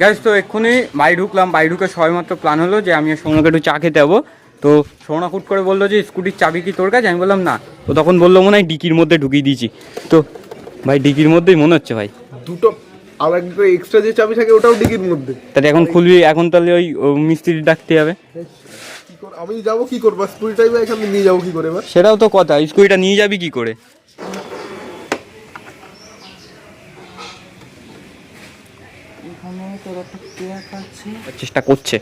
Guys তো এক্ষুনি বাড়ি ঢুকলাম। বাড়ি ঢুকে সবেমাত্র প্ল্যান হলো যে আমি সোনাকে একটু চা খেতে যাব। তো সৌনা হুট করে বলল যে স্কুটির চাবি কি তোর কাছে? আমি বললাম না। তো তখন বলল মনে হয় ডিকির মধ্যে ঢুকিয়ে দিয়েছি। তো ভাই ডিকির মধ্যেই মনে হচ্ছে ভাই। দুটো আর একটা এক্সট্রা যে চাবি থাকে ওটাও ডিকির মধ্যে। তাহলে এখন খুলবি এখন তাহলে ওই মিস্ত্রি ডাকতে হবে আমি যাব কি করব? স্কুলটাই বা এখানে নিয়ে যাব কি করে সেটাও তো কথা স্কুটিটা নিয়ে যাবি কি করে? চেষ্টা করছে।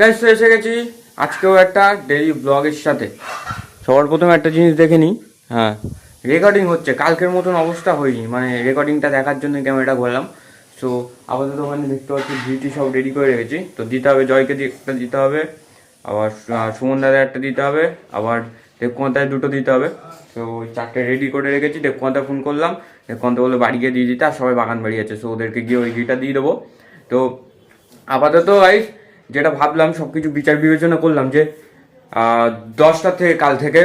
গাইস এসে গেছি। আজকেও একটা ডেইলি ব্লগের সাথে। সবার প্রথমে একটা জিনিস দেখে নিই। হ্যাঁ। রেকর্ডিং হচ্ছে। কালকের মতন অবস্থা হয়নি। মানে রেকর্ডিংটা দেখার জন্য ক্যামেরাটা ঘোরালাম। সো আপাতত ওখানে দেখতে পাচ্ছি ভিটি সব রেডি করে রেখেছি। তো দিতে হবে জয়কে দিয়ে একটা দিতে হবে। আবার সুমন দাদা একটা দিতে হবে। আবার দেবকুমার দুটো দিতে হবে? তো চারটে রেডি করে রেখেছি। দেবকুমার ফোন করলাম দেবকুমার বলে বাড়ি গিয়ে দিয়ে দিতে, আর সবাই বাগান বাড়ি আছে সো ওদেরকে গিয়ে ওই ঘিটা দিয়ে দেবো। তো আপাতত গাইস যেটা ভাবলাম সব কিছু বিচার বিবেচনা করলাম যে দশটা থেকে কাল থেকে,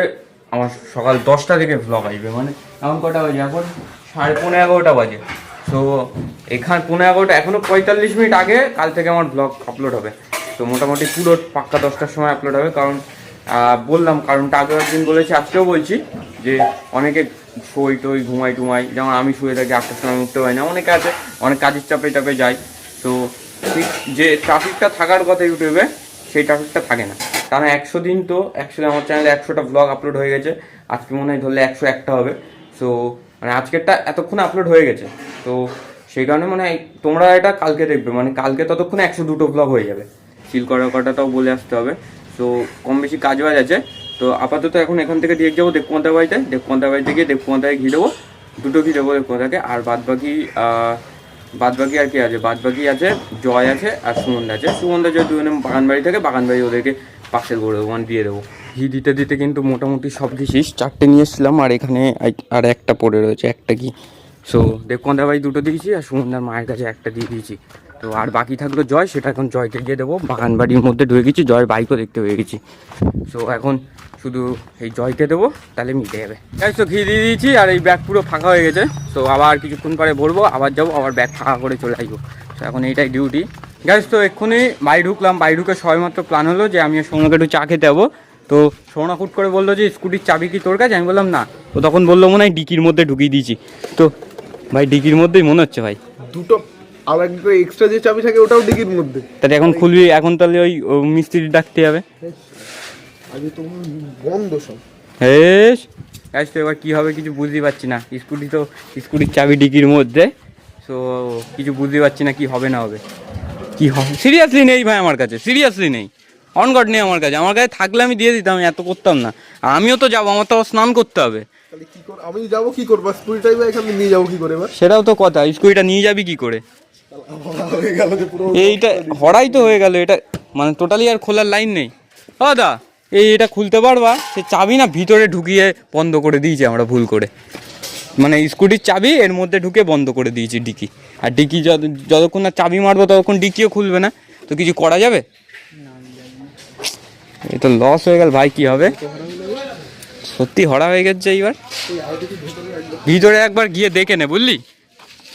আমার সকাল দশটা থেকে ভ্লগ আসবে মানে এখন কটা বাজে? এখন সাড়ে পনেরো এগারোটা বাজে। তো এখান পনেরো এগারোটা, এখনও পঁয়তাল্লিশ মিনিট আগে কাল থেকে আমার ব্লগ আপলোড হবে। তো মোটামুটি পুরো পাক্কা দশটার সময় আপলোড হবে, কারণ বললাম, কারণটা আগের দিন বলেছি, আজকেও বলছি যে অনেকে শোই টই ঘুমাই টুমাই যেমন আমি শুয়ে থাকি, আটটার সময় উঠতে পারি না, অনেকে আছে, অনেক কাজের চাপে চাপে যায়, তো ঠিক যে ট্রাফিকটা থাকার কথা ইউটিউবে, সেই ট্রাফিকটা থাকে না। কারণ একশো দিন তো, একশো আমার চ্যানেলে একশোটা ব্লগ আপলোড হয়ে গেছে, আজকে মনে হয় ধরলে একশো একটা হবে সো মানে আজকেরটা এতক্ষণে আপলোড হয়ে গেছে, তো সেই কারণে মানে তোমরা এটা কালকে দেখবে মানে কালকে ততক্ষণে একশো দুটো ব্লগ হয়ে যাবে। সিল করার কথাটাও বলে আসতে হবে। তো কম বেশি কাজ বাজ আছে তো আপাতত এখন এখান থেকে দিয়ে যাব দেবকুমার বাড়িতে দেবকুমার বাড়িতে গিয়ে দেবকুমার ঘি দেবো। দুটো ঘি দেবো দেবকুমারকে আর বাদ বাকি বাদ বাকি আর কি আছে? বাদ বাকি আছে, জয় আছে আর সুমন আছে। সুমন জয় দুজনে বাগান বাড়ি থাকে বাগান বাড়ি ওদেরকে পার্সেল করে দেবো মানে দিয়ে দেবো। ঘি দিতে দিতে কিন্তু মোটামুটি সব ঘি চারটে নিয়ে এসেছিলাম, আর এখানে আর একটা পড়ে রয়েছে, একটা ঘি। সো দেবকন্দা বাড়ি দুটো দিয়েছি আর সুমনদার মায়ের কাছে একটা দিয়ে দিয়েছি। তো আর বাকি থাকল জয়, সেটা এখন জয়কে গিয়ে দেবো। বাগান বাড়ির মধ্যে ঢুকে গেছি জয়ের বাইকও দেখতে হয়ে গেছি। সো এখন শুধু এই জয়কে দেবো, তাহলে মিটে যাবে। তাই তো ঘি দিয়ে দিয়েছি, আর এই ব্যাগ পুরো ফাঁকা হয়ে গেছে। তো আবার কিছুক্ষণ পরে ভরবো আবার যাব, আবার ব্যাগ ফাঁকা করে চলে আসব। তো এখন এইটাই ডিউটি গ্যাস তো এক্ষুনি বাড়ি ঢুকলাম। বাড়ি ঢুকে সবেমাত্র প্ল্যান হলো যে আমি সৌনকে একটু চা খেতে যাব। তো সোনা হুট করে বলল যে, স্কুটির চাবি কি তোর কাছে? আমি বললাম, না। তো তখন বলল মনে হয় ডিকির মধ্যে ঢুকিয়ে দিয়েছি। তো ভাই, ডিকির মধ্যেই মনে হচ্ছে ভাই। দুটো আর একটা এক্সট্রা যে চাবি থাকে ওটাও ডিকির মধ্যে। তাহলে এখন খুলবি এখন তাহলে ওই ও মিস্ত্রি ডাকতে হবে আগে তো বন্ধ সব। হেস গাছ তো এবার কী হবে কিছু বুঝতে পারছি না। স্কুটি তো স্কুটির চাবি ডিকির মধ্যে। সো কিছু বুঝতে পারছি না কি হবে না হবে। কি হবে সিরিয়াসলি নেই ভাই আমার কাছে সিরিয়াসলি নেই। অনগড নেই আমার কাছে। আমার কাছে থাকলে আমি দিয়ে দিতাম এত করতাম না। আমিও তো যাব আমার তো আবার স্নান করতে হবে। তাহলে কি করে আমি যাব কি করব? স্কুলটাই বা এখানে নিয়ে যাব কি করে এবার? সেটাও তো কথা স্কুটিটা নিয়ে যাবি কি করে? এইটা হরাই তো হয়ে গেল, এটা মানে টোটালি আর খোলার লাইন নেই। ও দা এই এটা খুলতে পারবা? সে চাবি না ভিতরে ঢুকিয়ে বন্ধ করে দিয়েছি আমরা ভুল করে। মানে স্কুটির চাবি, এর মধ্যে ঢুকে বন্ধ করে দিয়েছি ডিকি। আর ডিকি যত যতক্ষণ না চাবি মারবো, ততক্ষণ ডিকিও খুলবে না। তো কিছু করা যাবে? এই তো লস হয়ে গেল, ভাই, কি হবে? সত্যি হরা হয়ে গেছে এইবার। ভিতরে একবার গিয়ে দেখে নে, বুঝলি?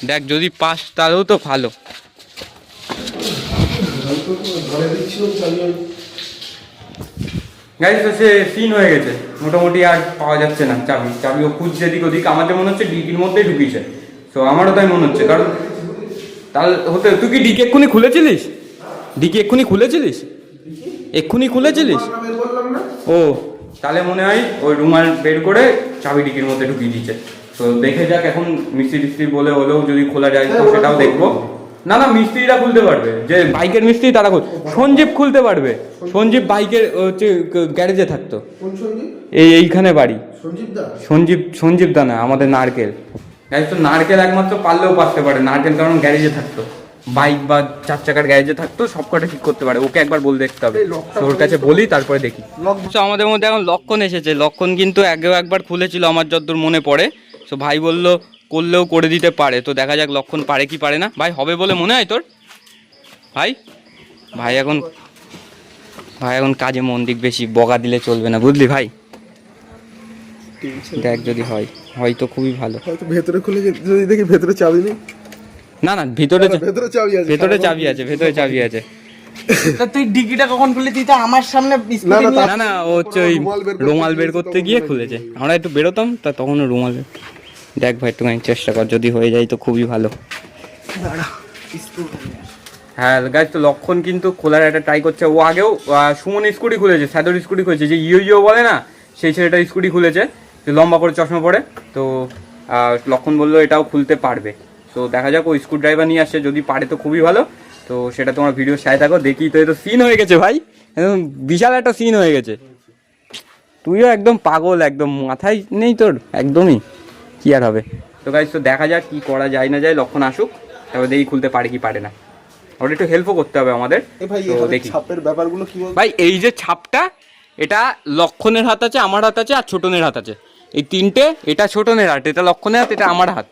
দেখ যদি পাস তাহলেও তো ভালো। গাইজ তো সে সিন হয়ে গেছে। মোটামুটি আর পাওয়া যাচ্ছে না চাবি। চাবিও খুঁজছে এদিক ওদিক। আমার মনে হচ্ছে ডিকির মধ্যেই ঢুকিয়েছে তো আমারও তাই মনে হচ্ছে। কারণ তাহলে হতে তুই কি ডিকি এক্ষুনি খুলেছিলিস? ডিকি এক্ষুনি খুলেছিলিস? এক্ষুনি খুলেছিলিস? ও তাহলে মনে হয় ওই রুমাল বের করে চাবি ডিকির মধ্যে ঢুকিয়ে দিচ্ছে তো দেখে যাক এখন মিস্ত্রি টিস্ত্রি বলে হলেও যদি খোলা যায় তো সেটাও দেখব। না না মিস্ত্রিরা খুলতে পারবে। যে বাইকের মিস্ত্রি তারা খুল সঞ্জীব খুলতে পারবে। সঞ্জীব। বাইকের হচ্ছে গ্যারেজে থাকতো। এই এইখানে বাড়ি। সঞ্জীব দা? সঞ্জীব সঞ্জীব দা না আমাদের নারকেল। গ্যারেজ তো নারকেল একমাত্র পারলেও পারতে পারে। নারকেল কারণ গ্যারেজে থাকতো। বাইক বা চার চাকার গ্যারেজে থাকতো সব কটা ঠিক করতে পারে। ওকে একবার বলে দেখতে হবে। ওর কাছে বলি তারপরে দেখি। তো আমাদের মধ্যে এখন লক্ষণ এসেছে। লক্ষণ কিন্তু আগেও একবার খুলেছিল আমার যতদূর মনে পড়ে। তো ভাই বলল করলেও করে দিতে পারে। তো দেখা যাক লক্ষণ পারে কি পারে না। ভাই হবে বলে মনে হয় তোর? ভাই? ভাই এখন ভাই এখন কাজে মন দিক বেশি বগা দিলে চলবে না বুঝলি ভাই? দেখ যদি হয় হয়তো খুবই ভালো। ভেতরে খুলে যদি দেখি ভেতরে চাবি নেই। না না ভিতরে ভেতরে চাবি আছে ভেতরে চাবি আছে ভেতরে চাবি আছে। তা তুই ডিকিটা কখন খুলে তুই তো আমার সামনে না, না, ও হচ্ছে ওই রুমাল বের করতে গিয়ে খুলেছে। আমরা একটু বেরোতাম তা তখন রুমাল বের- দেখ ভাই একটুখানি চেষ্টা কর যদি হয়ে যায় তো খুবই ভালো। হ্যাঁ গাছ তো লক্ষণ কিন্তু খোলার একটা ট্রাই করছে। ও আগেও সুমন স্কুটি খুলেছে স্যাদর স্কুটি খুলেছে যে ইউ ইউ বলে না সেই ছেলেটা স্কুটি খুলেছে যে লম্বা করে চশমা পরে। তো লক্ষণ বলল এটাও খুলতে পারবে। তো দেখা যাক ও স্ক্রু ড্রাইভার নিয়ে আসছে যদি পারে তো খুবই ভালো। তো সেটা তোমার ভিডিও সাথে থাকো দেখি তো এটা সিন হয়ে গেছে ভাই। একদম বিশাল একটা সিন হয়ে গেছে। তুইও একদম পাগল একদম মাথায় নেই তোর একদমই। কি আর হবে? তো গাইজ তো দেখা যাক কি করা যায় না যায় লক্ষণ আসুক তারপর দেখি খুলতে পারে কি পারে না। ওটা একটু হেল্পও করতে হবে আমাদের। দেখি। ছাপের ব্যাপারগুলো কি বল ভাই এই যে ছাপটা এটা লক্ষণের হাত আছে আমার হাত আছে আর ছোটনের হাত আছে। এই তিনটে এটা ছোটনের হাত এটা লক্ষণের হাত এটা আমার হাত।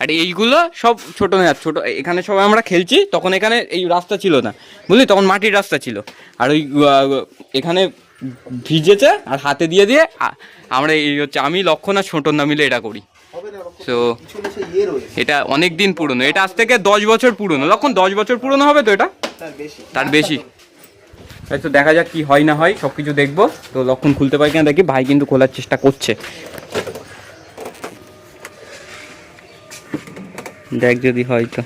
আর এইগুলো সব ছোটনের হাত ছোট এখানে সবাই আমরা খেলছি তখন এখানে এই রাস্তা ছিল না। বুঝলি? তখন মাটির রাস্তা ছিল। আর ওই এখানে ভিজেছে আর হাতে দিয়ে দিয়ে আমরা এই হচ্ছে আমি লক্ষণ আর ছোটন না মিলে এটা করি। সো এটা অনেক দিন পুরনো। এটা আজ থেকে দশ বছর পুরনো। লক্ষণ দশ বছর পুরনো হবে তো এটা? তার বেশি। তো দেখা যাক কি হয় না হয় সব কিছু দেখব। তো লক্ষণ খুলতে পারি কিনা দেখি ভাই কিন্তু খোলার চেষ্টা করছে। দেখ যদি হয় তো।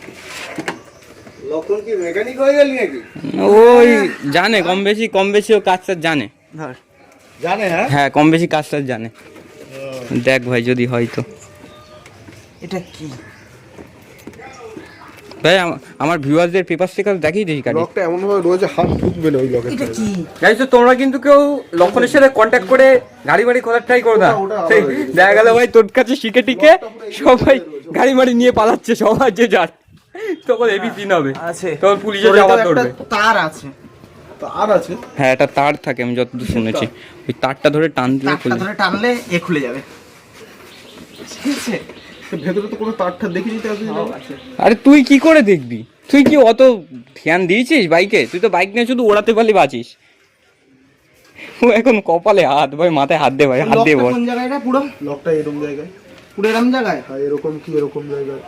ওই জানে কম বেশি কম বেশি ও কাজ জানে। জানে হ্যাঁ? হ্যাঁ কম বেশি কাজ জানে। দেখ ভাই যদি হয় তো। এটা কি? ভাই আমার ভিউয়ারদের পেপার স্টিকার দেখিয়ে দিই কাটি লকটা এমন ভাবে রয়েছে হাত ঢুকবে না ওই লকের এটা কি? গাইজ তো তোমরা কিন্তু কেউ লক্ষণের সাথে কন্ট্যাক্ট করে গাড়ি বাড়ি খোলার ট্রাই করো না। দেখা গেল ভাই তোর কাছে শিখে টিকে সবাই গাড়ি বাড়ি নিয়ে পালাচ্ছে সবাই যে যার। তখন হেভি সিন হবে। আছে। তখন পুলিশে যাওয়া ধরবে। তার আছে। আর আছে? হ্যাঁ একটা তার থাকে আমি যতদূর শুনেছি। ওই তারটা ধরে টান দিলে তারটা খুলে ধরে টানলে এ খুলে যাবে। ঠিক আছে ভেতরে তো কোনো তারটা দেখে নিতে আরে তুই কি করে দেখবি? তুই কি অত ধ্যান দিয়েছিস বাইকে? তুই তো বাইক নিয়ে শুধু ওড়াতে পারলি বাঁচিস। ও এখন কপালে হাত ভাই মাথায় হাত দে ভাই হাত দিয়ে লকটা বল। কোন জায়গায় পুরো? লকটা এরকম জায়গায়। পুরো এরম জায়গায়? হ্যাঁ এরকম কি এরকম জায়গায়।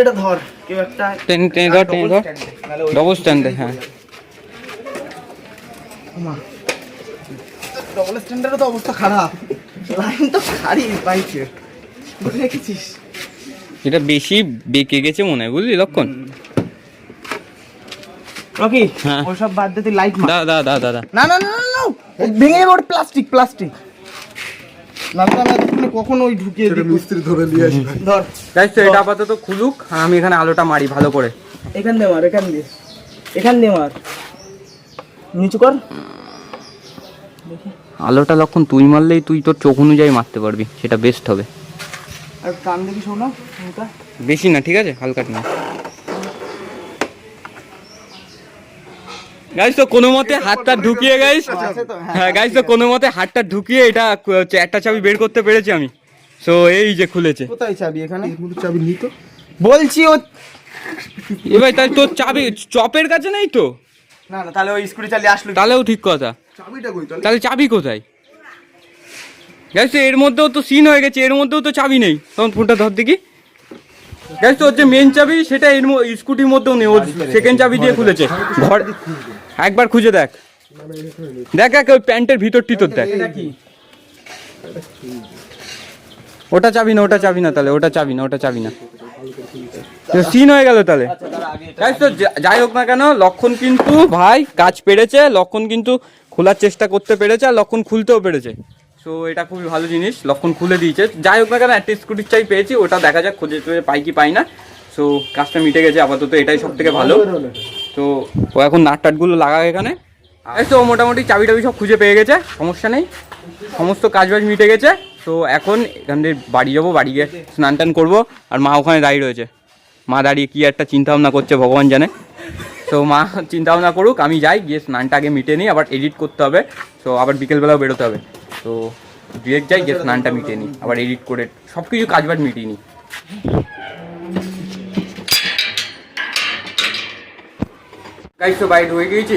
এটা ধর কেউ একটা টেনে টেনে ধর টেনে ধর। ডবল স্ট্যান্ডে হ্যাঁ। ডবল স্ট্যান্ডার্ডের তো অবস্থা খারাপ। লাইন তো খারি বাইকে দেখেছিস? এটা বেশি বেঁকে গেছে মনে হয় বুঝলি লক্ষণ? রকি হ্যাঁ। ওসব বাদ দে তুই লাইট মার। দা দা দা দাদা না না না না, না ভেঙে যাবে ওটা প্লাস্টিক প্লাস্টিক কখন ওই ঢুকিয়ে সেটা মিস্ত্রি ধরে নিয়ে আসি ধর। গাইস তো এটা আপাতত খুলুক আমি এখানে আলোটা মারি ভালো করে। এখান দিয়ে মার এখান দিয়ে। এখান দিয়ে মার। নিচু কর। আলোটা লক্ষণ তুই মারলেই তুই তোর চোখ অনুযায়ী মারতে পারবি সেটা বেস্ট হবে। আর কান দেখি শোনা বেশি না ঠিক আছে? হালকা না গাইস তো কোনো মতে হাতটা ঢুকিয়ে গাইস হ্যাঁ হ্যাঁ গাইস তো কোনো মতে হাতটা ঢুকিয়ে এটা একটা চাবি বের করতে পেরেছি আমি। সো এই যে খুলেছে। কোথায় চাবি এখানে? চাবি নিত বলছি ও এবার তাই তোর চাবি চপের কাছে নেই তো? না না তাহলে ওই স্কুটি চালিয়ে আসলো। তাহলেও ঠিক কথা। চাবিটা কই তাহলে? চাবি কোথায়? গ্যাস এর মধ্যেও তো সিন হয়ে গেছে এর মধ্যেও তো চাবি নেই। তখন ফোনটা ধর দেখি। তো হচ্ছে মেন চাবি সেটা এর স্কুটির মধ্যেও নেই ও সেকেন্ড চাবি দিয়ে খুলেছে। ঘর একবার খুঁজে দেখ। দেখ দেখ ওই প্যান্টের ভিতর টিতর দেখ। ওটা চাবি না ওটা চাবি না তাহলে ওটা চাবি না ওটা চাবি না। সিন হয়ে গেল তাহলে। যা- যাই হোক না কেন লক্ষণ কিন্তু ভাই কাজ পেরেছে লক্ষণ কিন্তু খোলার চেষ্টা করতে পেরেছে আর লক্ষণ খুলতেও পেরেছে। সো এটা খুবই ভালো জিনিস, লক্ষণ খুলে দিয়েছে। যাই হোক না কেন একটা স্কুটির চাই পেয়েছি, ওটা দেখা যাক, খুঁজে টুজে পাই কি পাই না। সো কাজটা মিটে গেছে, আপাতত এটাই সব থেকে ভালো। তো ও এখন নাট টাটগুলো লাগা এখানে। তো, মোটামুটি চাবি টাবি সব খুঁজে পেয়ে গেছে, সমস্যা নেই। সমস্ত কাজ বাজ মিটে গেছে। তো এখন এখান থেকে বাড়ি যাব, বাড়ি গিয়ে স্নান টান করব, আর মা ওখানে দাঁড়িয়ে রয়েছে। মা দাঁড়িয়ে কি একটা চিন্তা ভাবনা করছে, ভগবান জানে। তো মা চিন্তা ভাবনা করুক, আমি যাই, গিয়ে স্নানটা আগে মিটে নিই, আবার এডিট করতে হবে। তো আবার বিকেলবেলাও বেরোতে হবে। তো ডিরেক্ট যাই, গিয়ে স্নানটা মিটে নিই, আবার এডিট করে সব কিছু কাজ বাজ মিটিয়ে নিই গাইজ তো বাইট হয়ে গিয়েছি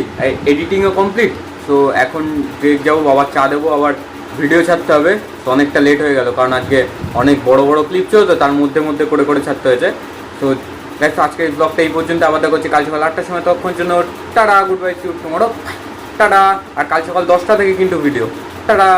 এডিটিংও কমপ্লিট সো এখন ব্রেক যাব, বাবার চা দেবো, আবার ভিডিও ছাড়তে হবে। তো অনেকটা লেট হয়ে গেল, কারণ আজকে অনেক বড় বড় ক্লিপ ছিল তো তার মধ্যে মধ্যে করে করে ছাড়তে হয়েছে। তো দেখো আজকের ব্লগটা এই পর্যন্ত। আবার দেখা হচ্ছে কাল সকাল আটটার সময়। তখন জন্য tata good bye see you tomorrow tata. আর কাল সকাল দশটা থেকে কিন্তু ভিডিও টাটা।